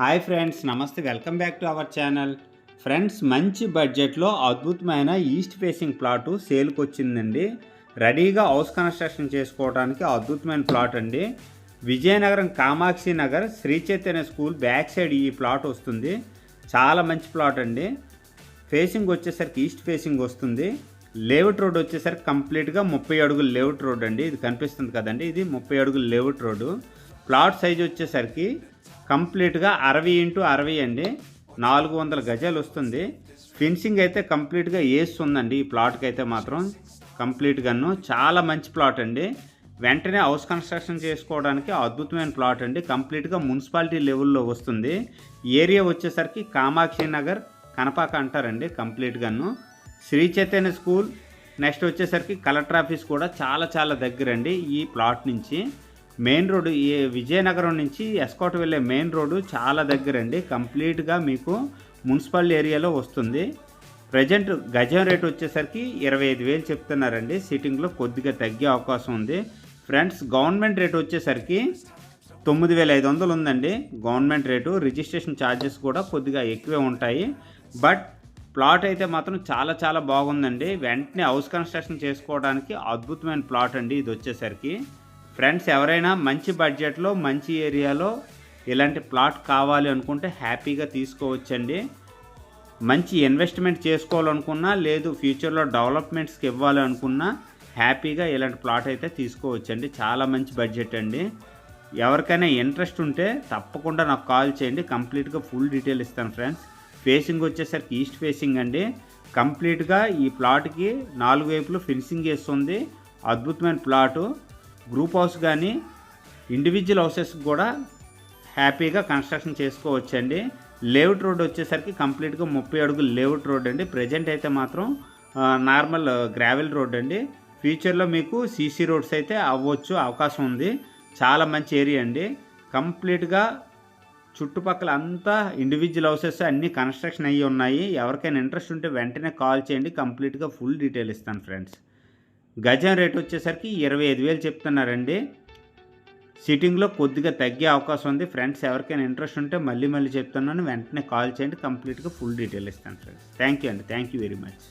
Hi friends నమస్తే. Welcome back to our channel friends మంచి బడ్జెట్లో అద్భుతమైన ఈస్ట్ ఫేసింగ్ ప్లాటు సేల్కి వచ్చిందండి రెడీగా హౌస్ కన్స్ట్రక్షన్ చేసుకోవడానికి అద్భుతమైన ప్లాట్ అండి. Vizianagaram Kamakshi Nagar Sri Chaitanya school back side ఈ ప్లాట్ వస్తుంది. చాలా మంచి ప్లాట్ అండి. ఫేసింగ్ వచ్చేసరికి ఈస్ట్ ఫేసింగ్ వస్తుంది. లేఅవుట్ రోడ్ వచ్చేసరికి కంప్లీట్గా ముప్పై అడుగుల లేఅవుట్ రోడ్ అండి. ఇది కనిపిస్తుంది కదండి. ఇది ముప్పై అడుగుల లేఅవుట్ రోడ్డు ప్లాట్ సైజ్ వచ్చేసరికి కంప్లీట్గా అరవై ఇంటూ అరవై అండి. నాలుగు వందల గజాలు వస్తుంది. ఫినిషింగ్ అయితే కంప్లీట్గా వేస్తుందండి ఈ ప్లాట్కి అయితే మాత్రం కంప్లీట్గాను. చాలా మంచి ప్లాట్ అండి. వెంటనే హౌస్ కన్స్ట్రక్షన్ చేసుకోవడానికి అద్భుతమైన ప్లాట్ అండి. కంప్లీట్గా మున్సిపాలిటీ లెవెల్లో వస్తుంది. ఏరియా వచ్చేసరికి కామాక్షి నగర్ కనపాక అంటారండి కంప్లీట్గాను. శ్రీ చైతన్య స్కూల్ నెక్స్ట్ వచ్చేసరికి కలెక్టర్ ఆఫీస్ కూడా చాలా చాలా దగ్గరండి ఈ ప్లాట్ నుంచి. మెయిన్ రోడ్డు ఈ విజయనగరం నుంచి ఎస్కోట్ వెళ్ళే మెయిన్ రోడ్డు చాలా దగ్గరండి. కంప్లీట్గా మీకు మున్సిపల్ ఏరియాలో వస్తుంది. ప్రజెంట్ గజం రేట్ వచ్చేసరికి ఇరవై ఐదు వేలు చెప్తున్నారండి. సిట్టింగ్లో కొద్దిగా తగ్గే అవకాశం ఉంది. ఫ్రెండ్స్ గవర్నమెంట్ రేట్ వచ్చేసరికి తొమ్మిది వేల ఐదు వందలు ఉందండి. గవర్నమెంట్ రేటు రిజిస్ట్రేషన్ ఛార్జెస్ కూడా కొద్దిగా ఎక్కువే ఉంటాయి. బట్ ప్లాట్ అయితే మాత్రం చాలా చాలా బాగుందండి. వెంటనే హౌస్ కన్స్ట్రక్షన్ చేసుకోవడానికి అద్భుతమైన ప్లాట్ అండి ఇది వచ్చేసరికి. ఫ్రెండ్స్ ఎవరైనా మంచి బడ్జెట్లో మంచి ఏరియాలో ఇలాంటి ప్లాట్ కావాలి అనుకుంటే హ్యాపీగా తీసుకోవచ్చండి. మంచి ఇన్వెస్ట్మెంట్ చేసుకోవాలనుకున్నా లేదు ఫ్యూచర్లో డెవలప్మెంట్స్కి ఇవ్వాలి అనుకున్నా హ్యాపీగా ఇలాంటి ప్లాట్ అయితే తీసుకోవచ్చండి. చాలా మంచి బడ్జెట్ అండి. ఎవరికైనా ఇంట్రెస్ట్ ఉంటే తప్పకుండా నాకు కాల్ చేయండి. కంప్లీట్గా ఫుల్ డీటెయిల్ ఇస్తాను ఫ్రెండ్స్ ఫేసింగ్ వచ్చేసరికి ఈస్ట్ ఫేసింగ్ అండి. కంప్లీట్గా ఈ ప్లాట్కి నాలుగు వైపులు ఫినిషింగ్ వేస్తుంది. అద్భుతమైన ప్లాటు గ్రూప్ హౌస్ కానీ ఇండివిజువల్ హౌసెస్ కూడా హ్యాపీగా కన్స్ట్రక్షన్ చేసుకోవచ్చండి. లేఅవుట్ రోడ్ వచ్చేసరికి కంప్లీట్గా ముప్పై అడుగులు లేఅవుట్ రోడ్ అండి. ప్రజెంట్ అయితే మాత్రం నార్మల్ గ్రావెల్ రోడ్ అండి. ఫ్యూచర్లో మీకు సీసీ రోడ్స్ అయితే అవ్వచ్చు అవకాశం ఉంది. చాలా మంచి ఏరియా అండి. కంప్లీట్గా చుట్టుపక్కల అంతా ఇండివిజువల్ హౌసెస్ అన్నీ కన్స్ట్రక్షన్ అయ్యి ఉన్నాయి. ఎవరికైనా ఇంట్రెస్ట్ ఉంటే వెంటనే కాల్ చేయండి. కంప్లీట్గా ఫుల్ డీటెయిల్ ఇస్తాను ఫ్రెండ్స్ గజం రేట్ వచ్చేసరికి ఇరవై ఐదు వేలు చెప్తున్నారండి. సిట్టింగ్లో కొద్దిగా తగ్గే అవకాశం ఉంది. ఫ్రెండ్స్ ఎవరికైనా ఇంట్రెస్ట్ ఉంటే మళ్ళీ మళ్ళీ చెప్తున్నాను. వెంటనే కాల్ చేయండి. కంప్లీట్గా ఫుల్ డీటెయిల్ ఇస్తాను ఫ్రెండ్స్. థ్యాంక్ యూ అండి. Thank you very much.